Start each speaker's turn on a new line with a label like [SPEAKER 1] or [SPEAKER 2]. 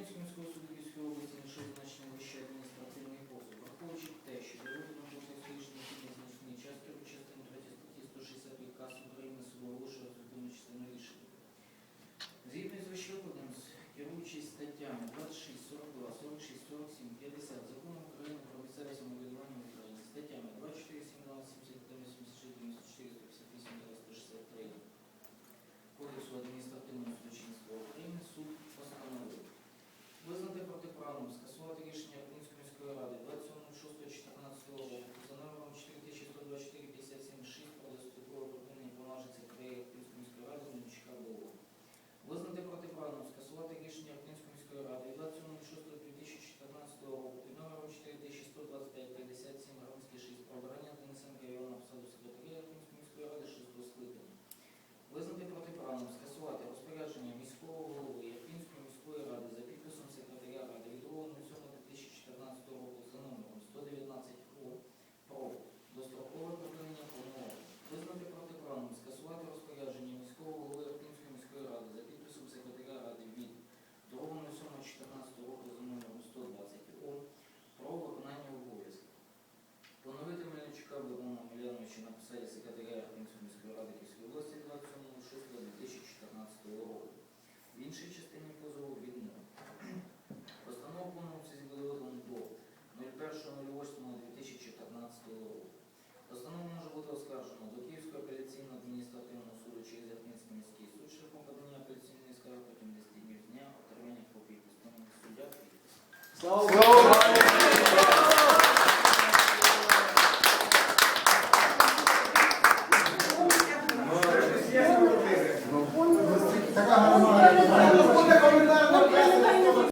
[SPEAKER 1] Київського міського суду Київської області знайшов значно вищий адміністративний позов. Враховуючи те, що для розгляду можна рішення тільки значні частину частину 3 статті 160 КАС України суду оголошує частину рішення. Згідно з вищевикладом, керуючись статтями 26, 42, 46, 47, 50, Кабінцем міської ради Київської області 27.06.2014 року. В іншій частині позову відмов. Постанова конкурсу відведено до 01.08.2014 року. Постанова може бути оскаржена до Київського апеляційного адміністративного суду через Ятинський міський суд шляхом подання апеляційної скарги потім 10 днів дня отримання копій постанови суддя.
[SPEAKER 2] Слава